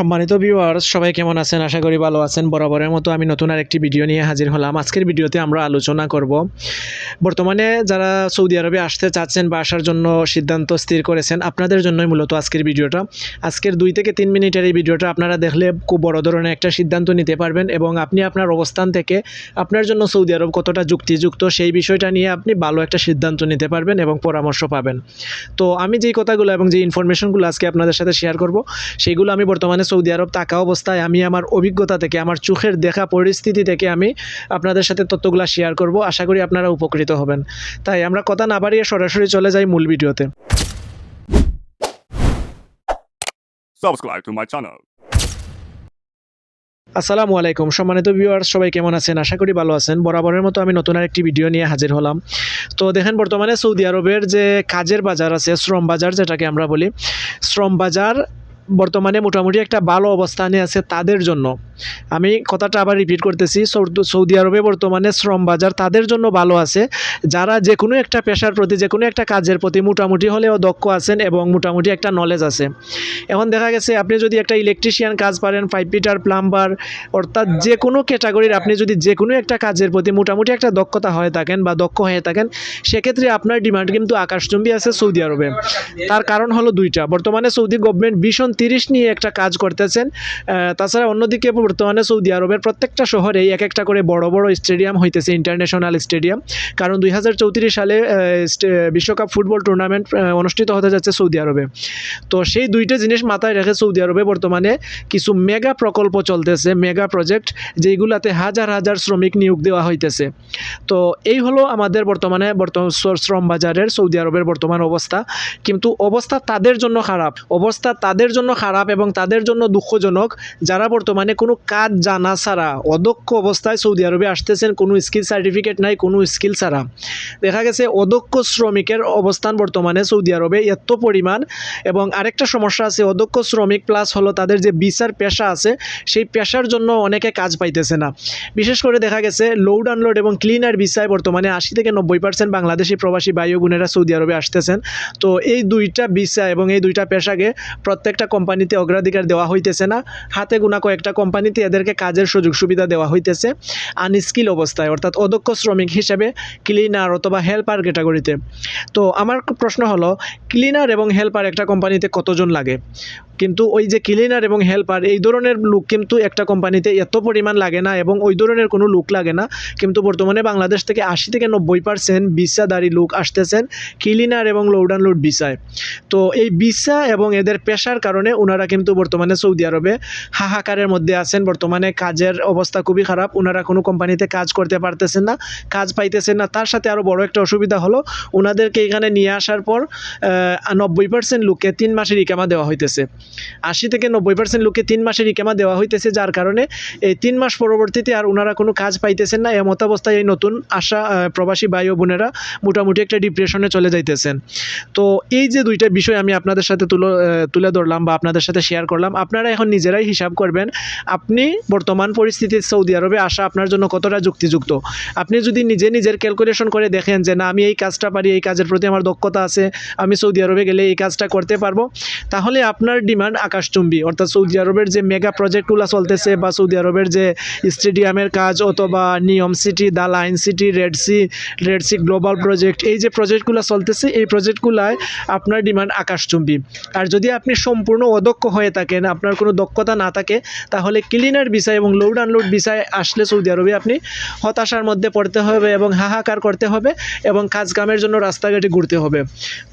সম্মানিত ভিউয়ার্স সবাই কেমন আছেন? আশা করি ভালো আছেন। বরাবরের মতো আমি নতুন আরেকটি ভিডিও নিয়ে হাজির হলাম। আজকের ভিডিওতে আমরা আলোচনা করব। বর্তমানে যারা সৌদি আরবে আসতে চাচ্ছেন বা আসার জন্য সিদ্ধান্ত স্থির করেছেন, আপনাদের জন্যই মূলত আজকের ভিডিওটা আজকের দুই থেকে তিন মিনিটের এই ভিডিওটা আপনারা দেখলে খুব বড় ধরনের একটা সিদ্ধান্ত নিতে পারবেন এবং আপনি আপনার অবস্থান থেকে আপনার জন্য সৌদি আরব কতটা যুক্তিযুক্ত সেই বিষয়টা নিয়ে আপনি ভালো একটা সিদ্ধান্ত নিতে পারবেন এবং পরামর্শ পাবেন। তো আমি যেই কথাগুলো এবং যে ইনফরমেশনগুলো আজকে আপনাদের সাথে শেয়ার করব সেইগুলো আমি বর্তমানে সৌদি আরব থাকা অবস্থায় আমি আমার অভিজ্ঞতা থেকে আমার চোখের দেখা পরিস্থিতি থেকে আমি আপনাদের সাথে তথ্যগুলো শেয়ার করব। আশা করি আপনারা উপকৃত হবেন। তাই আমরা কথা না বাড়িয়ে সরাসরি চলে যাই মূল ভিডিওতে। Subscribe to my channel. আসসালামু আলাইকুম। সম্মানিত ভিউয়ার্স সবাই কেমন আছেন? আশা করি ভালো আছেন। বরাবরের মতো আমি নতুন আরেকটি ভিডিও নিয়ে হাজির হলাম। তো দেখেন বর্তমানে সৌদি আরবের যে কাজের বাজার আছে শ্রম বাজার যেটাকে আমরা বলি শ্রম বাজার বর্তমানে মোটামুটি একটা ভালো অবস্থানে আছে তাদের জন্য। আমি কথাটা আবার রিপিট করতেছি, সৌদ- আরবে বর্তমানে শ্রম বাজার তাদের জন্য ভালো আছে। যারা যে কোনো একটা পেশার প্রতি যে কোনো একটা কাজের প্রতি মোটামুটি হলেও দক্ষ আছেন এবং মোটামুটি একটা নলেজ আছে। এখন দেখা গেছে, আপনি যদি একটা ইলেকট্রিশিয়ান কাজ পারেন পাইপ পিটার প্লাম্বার অর্থাৎ যে কোনো ক্যাটাগরির আপনি যদি যে কোনো একটা কাজের প্রতি মোটামুটি একটা দক্ষতা হয়ে থাকেন বা দক্ষ হয়ে থাকেন, সেক্ষেত্রে আপনার ডিমান্ড কিন্তু আকাশচুম্বী আছে সৌদি আরবে। তার কারণ হলো দুইটা। বর্তমানে সৌদি গভর্নমেন্ট ভীষণ তিরিশ নিয়ে একটা কাজ করতেছেন। তাছাড়া অন্যদিকে বর্তমানে সৌদি আরবের প্রত্যেকটা শহরেই এক একটা করে বড় বড় স্টেডিয়াম হইতেছে ইন্টারন্যাশনাল স্টেডিয়াম কারণ দুই হাজার চৌত্রিশ সালে বিশ্বকাপ ফুটবল টুর্নামেন্ট অনুষ্ঠিত হতে যাচ্ছে সৌদি আরবে। তো সেই দুইটা জিনিস মাথায় রেখে সৌদি আরবে বর্তমানে কিছু মেগা প্রকল্প চলতেছে মেগা প্রজেক্ট যেইগুলাতে হাজার হাজার শ্রমিক নিয়োগ দেওয়া হইতেছে। তো এই হলো আমাদের বর্তমানে বর্তমান শ্রম বাজারের সৌদি আরবের বর্তমান অবস্থা। কিন্তু অবস্থা তাদের জন্য খারাপ। অবস্থা তাদের জন্য খারাপ এবং তাদের জন্য দুঃখজনক, যারা বর্তমানে কোনো কাজ জানা ছাড়া, অদক্ষ অবস্থায় সৌদি আরবে আসতেছেন, কোনো স্কিল সার্টিফিকেট নাই, কোনো স্কিল ছাড়া। দেখা গেছে, অদক্ষ শ্রমিকের অবস্থান বর্তমানে সৌদি আরবে এত পরিমাণ এবং আরেকটা সমস্যা আছে, অদক্ষ শ্রমিক প্লাস হলো তাদের যে বিচার পেশা আছে, সেই পেশার জন্য অনেকে কাজ পাইতেছে না। বিশেষ করে দেখা গেছে লোড আনলোড এবং ক্লিনার ভিসায় বর্তমানে আশি থেকে নব্বই পার্সেন্ট বাংলাদেশি প্রবাসী ও বোনেরা সৌদি আরবে আসতেছেন। তো এই দুইটা ভিসা এবং এই দুইটা পেশাকে প্রত্যেকটা কোম্পানিতে অগ্রাধিকার দেওয়া হইতেছে না। হাতে গোনা কয়েকটা কোম্পানিতে এদেরকে কাজের সুযোগ সুবিধা দেওয়া হইতেছে আনস্কিল অবস্থায়, অর্থাৎ অদক্ষ শ্রমিক হিসেবে ক্লিনার অথবা হেল্পার ক্যাটাগরিতে তো। আমার প্রশ্ন হলো ক্লিনার এবং হেল্পার একটা কোম্পানিতে কতজন লাগে? কিন্তু ওই যে ক্লিনার এবং হেল্পার এই ধরনের লোক কিন্তু একটা কোম্পানিতে এত পরিমাণ লাগে না এবং ওই ধরনের কোনো লোক লাগে না। কিন্তু বর্তমানে বাংলাদেশ থেকে আশি থেকে নব্বই পার্সেন্ট ভিসাদারি লোক আসতেছেন ক্লিনার এবং লোড অ্যান্ড লোড ভিসায়। তো এই ভিসা এবং এদের পেশার কারণে ওনারা কিন্তু বর্তমানে সৌদি আরবে হাহাকারের মধ্যে আছেন। বর্তমানে কাজের অবস্থা খুবই খারাপ ওনারা কোনো কোম্পানিতে কাজ করতে পারতেছেন না, কাজ পাইতেছেন না। তার সাথে আরও বড় একটা অসুবিধা হলো ওনাদেরকে এখানে নিয়ে আসার পর নব্বই পার্সেন্ট লোককে তিন মাসের ইকামা দেওয়া হইতেছে। আশি থেকে নব্বই পার্সেন্ট লোককে তিন মাসের ইকামা দেওয়া হইতেছে, যার কারণে এই তিন মাস পরবর্তীতে আর ওনারা কোনো কাজ পাইতেছেন না। এমত অবস্থায় এই নতুন আশা প্রবাসী ভাই ও বোনেরা মোটামুটি একটা ডিপ্রেশনে চলে যাইতেছেন। তো এই যে দুইটা বিষয় আমি আপনাদের সাথে তুলো তুলে ধরলাম বা আপনাদের সাথে শেয়ার করলাম, আপনারা এখন নিজেরাই হিসাব করবেন, আপনি বর্তমান পরিস্থিতিতে সৌদি আরবে আসা আপনার জন্য কতটা যুক্তিযুক্ত? আপনি যদি নিজে নিজের ক্যালকুলেশন করে দেখেন যে, না, আমি এই কাজটা পারি, এই কাজের প্রতি আমার দক্ষতা আছে, আমি সৌদি আরবে গেলে এই কাজটা করতে পারব, তাহলে আপনার ডিমান্ড আকাশচুম্বী। অর্থাৎ সৌদি আরবের যে মেগা প্রজেক্টগুলো চলতেছে বা সৌদি আরবের যে স্টেডিয়ামের কাজ অথবা নিয়ম city the line city, red sea red sea global project, এই যে প্রজেক্টগুলো চলতেছে, এই প্রজেক্টগুলায় আপনার ডিমান্ড আকাশচুম্বী। আর যদি আপনি সম্পূর্ণ অদক্ষ হয়ে থাকেন, আপনার কোনো দক্ষতা না থাকে, তাহলে ক্লিনার বিষয় এবং লোড আনলোড বিষয় আসলে সৌদি আরবে আপনি হতাশার মধ্যে পড়তে হবে এবং হাহাকার করতে হবে এবং কাজ কামের জন্য রাস্তাঘাটে ঘুরতে হবে।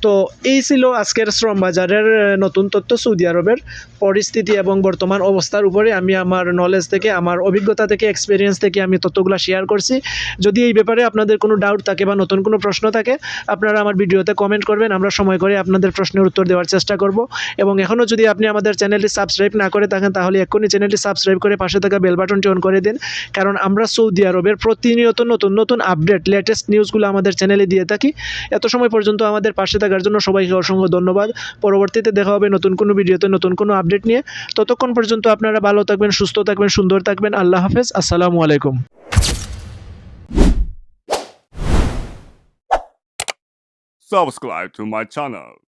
তো এই ছিল আজকের শ্রম বাজারের নতুন তথ্য সৌদি আরবের পরিস্থিতি এবং বর্তমান অবস্থার উপরে আমি আমার নলেজ থেকে, আমার অভিজ্ঞতা থেকে এক্সপিরিয়েন্স থেকে আমি তথ্যগুলো শেয়ার করছি। যদি এই ব্যাপারে আপনাদের কোনো ডাউট থাকে বা নতুন কোনো প্রশ্ন থাকে, আপনারা আমার ভিডিওতে কমেন্ট করবেন, আমরা সময় করে আপনাদের প্রশ্নের উত্তর দেওয়ার চেষ্টা করব। এবং এখনও যদি আপনি আমাদের চ্যানেলটি সাবস্ক্রাইব না করে থাকেন, তাহলে এক্ষুনি চ্যানেলটি সাবস্ক্রাইব করে পাশে থাকা বেল বাটনটি অন করে দিন। কারণ আমরা সৌদি আরবের প্রতিনিয়ত নতুন নতুন আপডেট লেটেস্ট নিউজগুলো আমাদের চ্যানেলে দিয়ে থাকি। এত সময় পর্যন্ত আমাদের পাশে থাকার জন্য সবাইকে অসংখ্য ধন্যবাদ। পরবর্তীতে দেখা হবে নতুন কোনো ভিডিওতে। নতুন কোনো আপডেট নিয়ে, ততক্ষণ পর্যন্ত আপনারা ভালো থাকবেন, সুস্থ থাকবেন, সুন্দর থাকবেন আল্লাহ হাফেজ, আসসালামু আলাইকুম Subscribe to my channel.